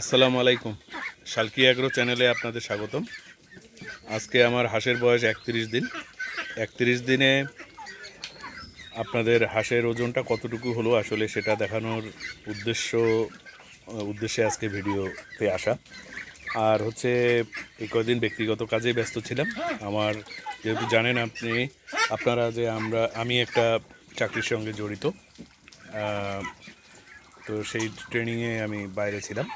আসসালামু আলাইকুম। শালকি অ্যাগ্রো চ্যানেলে আপনাদের স্বাগতম। আজকে আমার হাঁসের বয়স একত্রিশ দিন। একত্রিশ দিনে আপনাদের হাঁসের ওজনটা কতটুকু হলো আসলে সেটা দেখানোর উদ্দেশ্য উদ্দেশ্যে আজকে ভিডিওতে আসা। আর হচ্ছে, এই কদিন ব্যক্তিগত কাজে ব্যস্ত ছিলাম। আমার যেহেতু জানেন আপনি, আপনারা যে আমরা, আমি একটা চাকরির সঙ্গে জড়িত। তো সেই ট্রেনিংয়ে আমি বাইরে ছিলাম।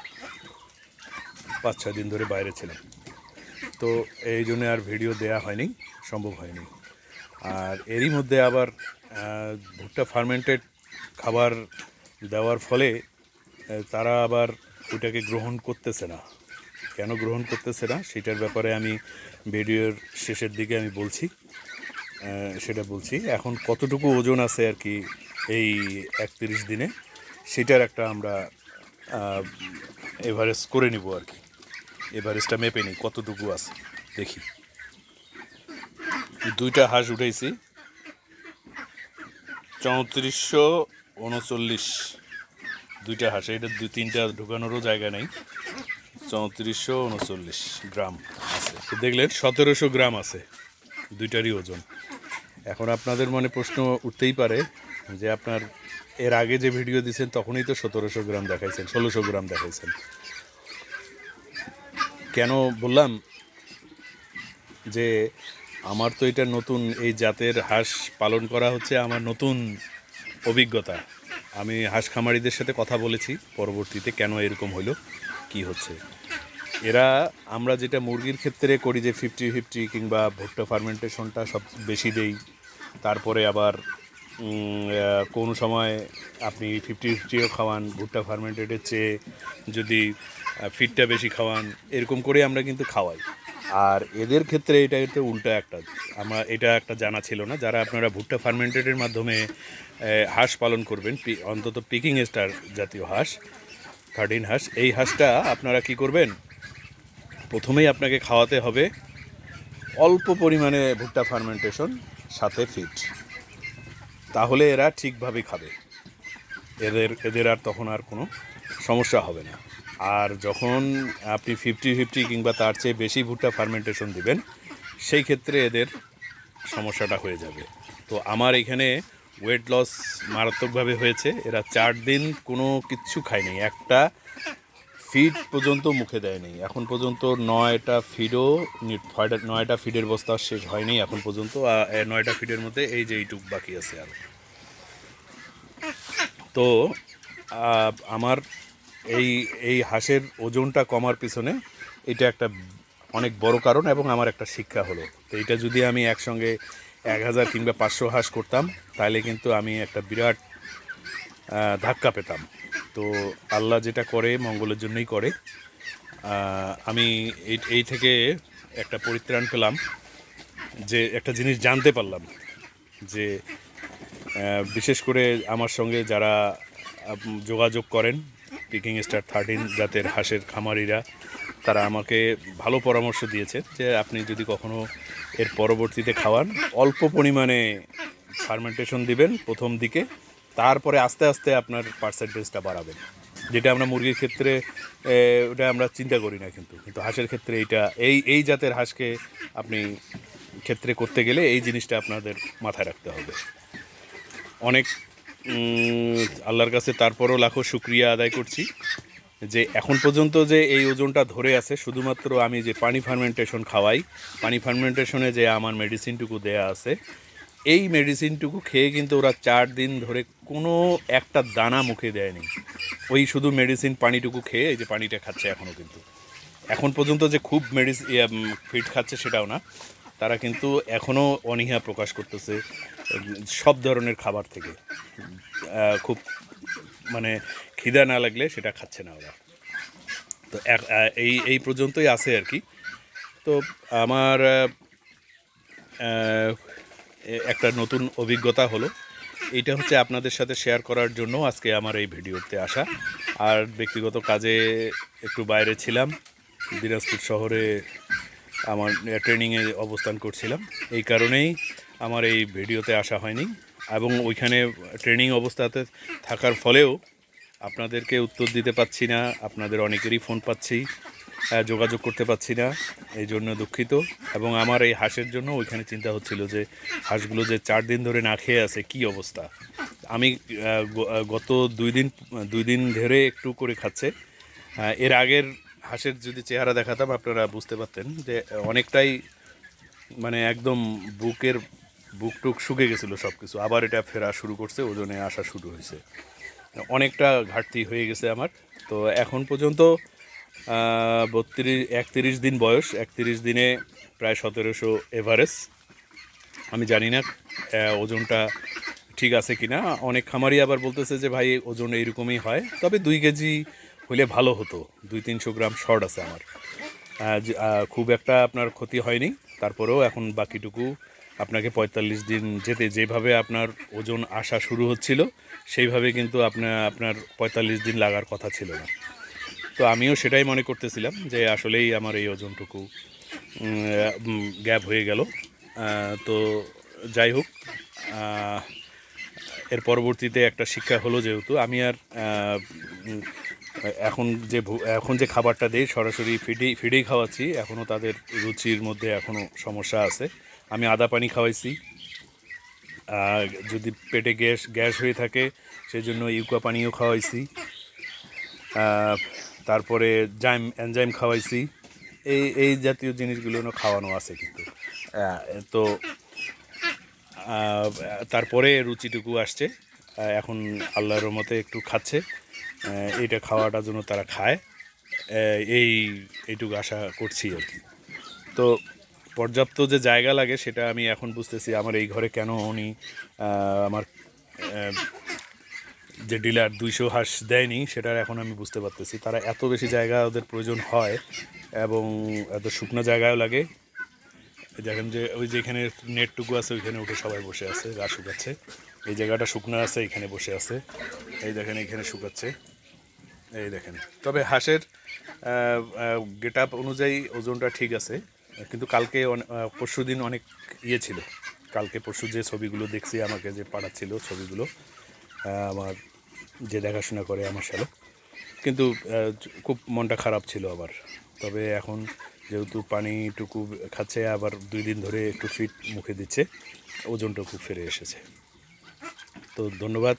পাঁচ ছয় দিন ধরে বাইরে ছিলাম। তো এই জন্য আর ভিডিও দেয়া হয়নি, সম্ভব হয়নি। আর এরই মধ্যে আবার ভুট্টা ফার্মেন্টেড খাবার দেওয়ার ফলে তারা আবার ওইটাকে গ্রহণ করতেছে না। কেন গ্রহণ করতেছে না, সেটার ব্যাপারে আমি ভিডিওর শেষের দিকে আমি বলছি। সেটা বলছি। এখন কতটুকু ওজন আছে আর কি এই একত্রিশ দিনে? সেটার একটা আমরা এভারেস্ট করে নিব আর কি। এভারেজটা মেপে নিই, কতটুকু আছে, দেখি। দুইটা হাঁস উঠেছি চৌত্রিশশো উনচল্লিশ। দুইটা হাঁস এটা দুই তিনটা ঢুকানোরও জায়গা নেই। চৌত্রিশশো উনচল্লিশ গ্রাম আছে। তো দেখলেন, সতেরোশো গ্রাম আছে, দুইটারই ওজন। এখন আপনাদের মনে প্রশ্ন উঠতেই পারে যে আপনার এর আগে যে ভিডিও দিয়েছেন, তখনই তো সতেরোশো গ্রাম দেখাইছেন, ষোলোশো গ্রাম দেখাইছেন। কেন বললাম যে আমার তো এটা নতুন, এই জাতের হাঁস পালন করা হচ্ছে আমার নতুন অভিজ্ঞতা। আমি হাঁস খামারিদের সাথে কথা বলেছি, পরবর্তীতে কেন এরকম হইল, কি হচ্ছে। এরা, আমরা যেটা মুরগির ক্ষেত্রে করি যে ফিফটি ফিফটি কিংবা ভুট্টা ফার্মেন্টেশনটা সব বেশি দেই, তারপরে আবার কোনো সময় আপনি ফিফটি ফিফটিও খাওয়ান, ভুট্টা ফার্মেন্টেডের চেয়ে যদি ফিটটা বেশি খাওয়ান, এরকম করে আমরা কিন্তু খাওয়াই। আর এদের ক্ষেত্রে এটা কিন্তু উল্টা একটা, আমার এটা একটা জানা ছিল না, যারা আপনারা ভুট্টা ফার্মেন্টেডের মাধ্যমে হাঁস পালন করবেন অন্তত পিকিং স্টার জাতীয় হাঁস থার্টিন হাঁস, এই হাঁসটা আপনারা কি করবেন? প্রথমেই আপনাকে খাওয়াতে হবে অল্প পরিমাণে ভুট্টা ফার্মেন্টেশন সাথে ফিট তাহলে এরা ঠিকভাবে খাবে। এদের এদের আর তখন আর কোনো সমস্যা হবে না। আর যখন আপনি ফিফটি ফিফটি কিংবা তার চেয়ে বেশি ভুট্টা ফার্মেন্টেশন দিবেন, সেই ক্ষেত্রে এদের সমস্যাটা হয়ে যাবে। তো আমার এখানে ওয়েট লস মারাত্মকভাবে হয়েছে। এরা চার দিন কোনো কিচ্ছু খায়নি একটা ফিড পর্যন্ত মুখে দেয়নি। এখন পর্যন্ত নয়টা ফিডও ছয়টা- নয়টা ফিডের বস্তা শেষ হয়নি এখন পর্যন্ত নয়টা ফিডের মধ্যে এই যে এইটুক বাকি আছে আর। তো আমার এই এই হাঁসের ওজনটা কমার পিছনে এটা একটা অনেক বড় কারণ এবং আমার একটা শিক্ষা হলো। তো এটা যদি আমি একসঙ্গে এক হাজার কিংবা পাঁচশো হাঁস করতাম, তাহলে কিন্তু আমি একটা বিরাট ধাক্কা পেতাম। তো আল্লাহ যেটা করে, মঙ্গলের জন্যই করে। আমি এই থেকে একটা পরিত্রাণ পেলাম যে একটা জিনিস জানতে পারলাম যে বিশেষ করে আমার সঙ্গে যারা যোগাযোগ করেন পিকিং স্টার থার্টিন জাতের হাঁসের খামারিরা, তারা আমাকে ভালো পরামর্শ দিয়েছে যে, আপনি যদি কখনো এর পরবর্তীতে খাওয়ান, অল্প পরিমাণে ফার্মেন্টেশন দিবেন প্রথম দিকে। তারপরে আস্তে আস্তে আপনার পার্সেন্টেজটা বাড়াবেন। যেটা আমরা মুরগির ক্ষেত্রে ওটা আমরা চিন্তা করি না কিন্তু। কিন্তু হাঁসের ক্ষেত্রে এইটা, এই এই জাতের হাঁসকে আপনি ক্ষেত্রে করতে গেলে এই জিনিসটা আপনাদের মাথায় রাখতে হবে। অনেক আল্লাহর কাছে তারপরও লাখো শুক্রিয়া আদায় করছি যে এখন পর্যন্ত যে এই ওজনটা ধরে আছে, শুধুমাত্র আমি যে পানি ফার্মেন্টেশন খাওয়াই, পানি ফার্মেন্টেশনে যে আমার মেডিসিনটুকু দেয়া আছে, এই মেডিসিনটুকু খেয়ে কিন্তু ওরা চার দিন ধরে কোনো একটা দানা মুখে দেয়নি। ওই শুধু মেডিসিন পানিটুকু খেয়ে এই যে পানিটা খাচ্ছে এখনও কিন্তু। এখন পর্যন্ত যে খুব মেডিসিন ফিট খাচ্ছে সেটাও না। তারা কিন্তু এখনও অনীহা প্রকাশ করতেছে সব ধরনের খাবার থেকে। খুব মানে খিদা না লাগলে সেটা খাচ্ছে না ওরা। তো এই এই পর্যন্তই আছে আর কি। তো আমার একটা নতুন অভিজ্ঞতা হলো। এইটা হচ্ছে আপনাদের সাথে শেয়ার করার জন্য আজকে আমার এই ভিডিওতে আসা। আর ব্যক্তিগত কাজে একটু বাইরে ছিলাম, দিনাজপুর শহরে আমার ট্রেনিংয়ে অবস্থান করছিলাম। এই কারণেই আমার এই ভিডিওতে আসা হয়নি এবং ওইখানে ট্রেনিং অবস্থাতে থাকার ফলেও আপনাদেরকে উত্তর দিতে পাচ্ছি না, আপনাদের অনেকেরই ফোন পাচ্ছি। যোগাযোগ করতে পাচ্ছি না, এই জন্য দুঃখিত। এবং আমার এই হাঁসের জন্য ওইখানে চিন্তা হচ্ছিল যে হাঁসগুলো যে চার দিন ধরে না খেয়ে আছে, কি অবস্থা? আমি গত দুই দিন দুই দিন ধরে একটু করে খাচ্ছে। এর আগের হাঁসের যদি চেহারা দেখাতাম, আপনারা বুঝতে পারতেন যে অনেকটাই মানে একদম বুকের বুক টুক শুকে গেছিল সব কিছু আবার এটা ফেরা শুরু করছে, ওজনে আসা শুরু হয়েছে। অনেকটা ঘাটতি হয়ে গেছে আমার। তো এখন পর্যন্ত বত্রিশ, একত্রিশ দিন বয়স, একত্রিশ দিনে প্রায় সতেরোশো এভারেজ আমি জানি না ওজনটা ঠিক আছে কি না অনেক খামারি আবার বলতেছে যে, ভাই, ওজন এইরকমই হয়। তবে দুই কেজি হলে ভালো হতো। দুই তিনশো গ্রাম শর্ট আছে আমার। খুব একটা আপনার ক্ষতি হয়নি। তারপরেও এখন বাকিটুকু আপনাকে পঁয়তাল্লিশ দিন যেতে, যেভাবে আপনার ওজন আসা শুরু হচ্ছিল, সেইভাবে কিন্তু আপনার আপনার পঁয়তাল্লিশ দিন লাগার কথা ছিল না। তো আমিও সেটাই মনে করতেছিলাম যে আসলেই আমার এই ওজনটুকু গ্যাপ হয়ে গেল। তো যাই হোক এর পরবর্তীতে একটা শিক্ষা হলো যেহেতু আমি আর এখন যে এখন যে খাবারটা দেই সরাসরি ফিডেই ফিডেই খাওয়াচ্ছি এখনও তাদের রুচির মধ্যে এখনও সমস্যা আছে। আমি আদা পানি খাওয়াইছি। যদি পেটে গ্যাস গ্যাস হয়ে থাকে সেই জন্য ইউকা পানিও খাওয়াইছি। তারপরে জাইম, এনজাইম খাওয়াইছি। এই এই জাতীয় জিনিসগুলো খাওয়ানো আছে কিন্তু। তো তারপরে রুচিটুকু আসছে। এখন আল্লাহর মতে একটু খাচ্ছে। এইটা খাওয়াটার জন্য তারা খায়। এই, এইটুকু আশা করছি আর কি। তো, পর্যাপ্ত যে জায়গা লাগে সেটা আমি এখন বুঝতেছি, আমার এই ঘরে কেন উনি আমার যে ডিলার দুইশো হাঁস দেয়নি সেটা এখন আমি বুঝতে পারতেছি। তারা এত বেশি জায়গা ওদের প্রয়োজন হয় এবং এত শুকনো জায়গাও লাগে। দেখেন যে, ওই যেখানে নেটটুকু আছে, ওইখানে উঠে সবাই বসে আছে, গা শুকাচ্ছে। এই জায়গাটা শুকনো আছে, এখানে বসে আছে। এই দেখেন, এখানে শুকাচ্ছে। এই দেখেন। তবে হাঁসের গেট আপ অনুযায়ী ওজনটা ঠিক আছে, কিন্তু কালকে পরশু দিন অনেক ইয়ে ছিল। কালকে পরশু যে ছবিগুলো দেখছি আমাকে যে পাঠাচ্ছিল ছবিগুলো আমার যে দেখাশোনা করে আমার শ্যালক কিন্তু খুব মনটা খারাপ ছিল আবার। তবে এখন যেহেতু পানিটুকু খাচ্ছে, আবার দুই দিন ধরে একটু ফিট মুখে দিচ্ছে ওজনটুকু ফিরে এসেছে। তো ধন্যবাদ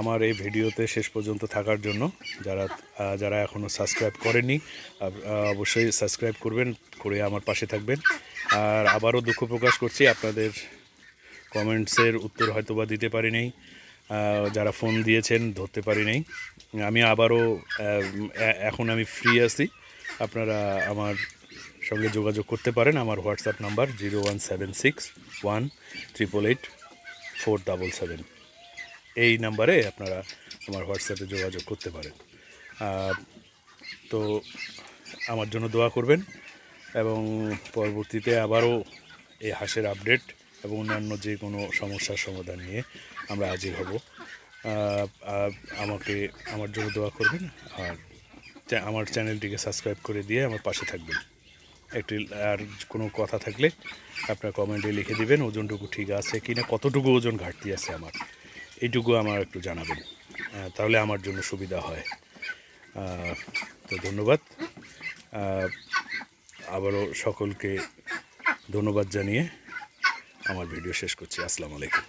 আমার এই ভিডিওতে শেষ পর্যন্ত থাকার জন্য। যারা যারা এখনও সাবস্ক্রাইব করেনি অবশ্যই সাবস্ক্রাইব করবেন, করে আমার পাশে থাকবেন। আর আবারও দুঃখ প্রকাশ করছি, আপনাদের কমেন্টসের উত্তর হয়তো বা দিতে নাই যারা ফোন দিয়েছেন, ধরতে পারি নাই আমি আবারও এখন আমি ফ্রি আছি। আপনারা আমার সঙ্গে যোগাযোগ করতে পারেন। আমার WhatsApp number zero one seven six one triple eight four double seven এই নাম্বারে আপনারা আমার হোয়াটসঅ্যাপে যোগাযোগ করতে পারেন। তো আমার জন্য দোয়া করবেন এবং পরবর্তীতে আবারও এই হাঁসের আপডেট এবং অন্যান্য যে কোনো সমস্যার সমাধান নিয়ে আমরা হাজির হব। আমাকে, আমার জন্য দোয়া করবেন আর আমার চ্যানেলটিকে সাবস্ক্রাইব করে দিয়ে আমার পাশে থাকবেন। একটি আর কোনো কথা থাকলে আপনার কমেন্টে লিখে দিবেন, ওজনটুকু ঠিক আছে কি না কতটুকু ওজন ঘাটতি আছে আমার, এইটুকু আমার একটু জানাবেন। তাহলে আমার জন্য সুবিধা হয়। তো ধন্যবাদ। আবারও সকলকে ধন্যবাদ জানিয়ে আমার ভিডিও শেষ করছি। আসসালামু আলাইকুম।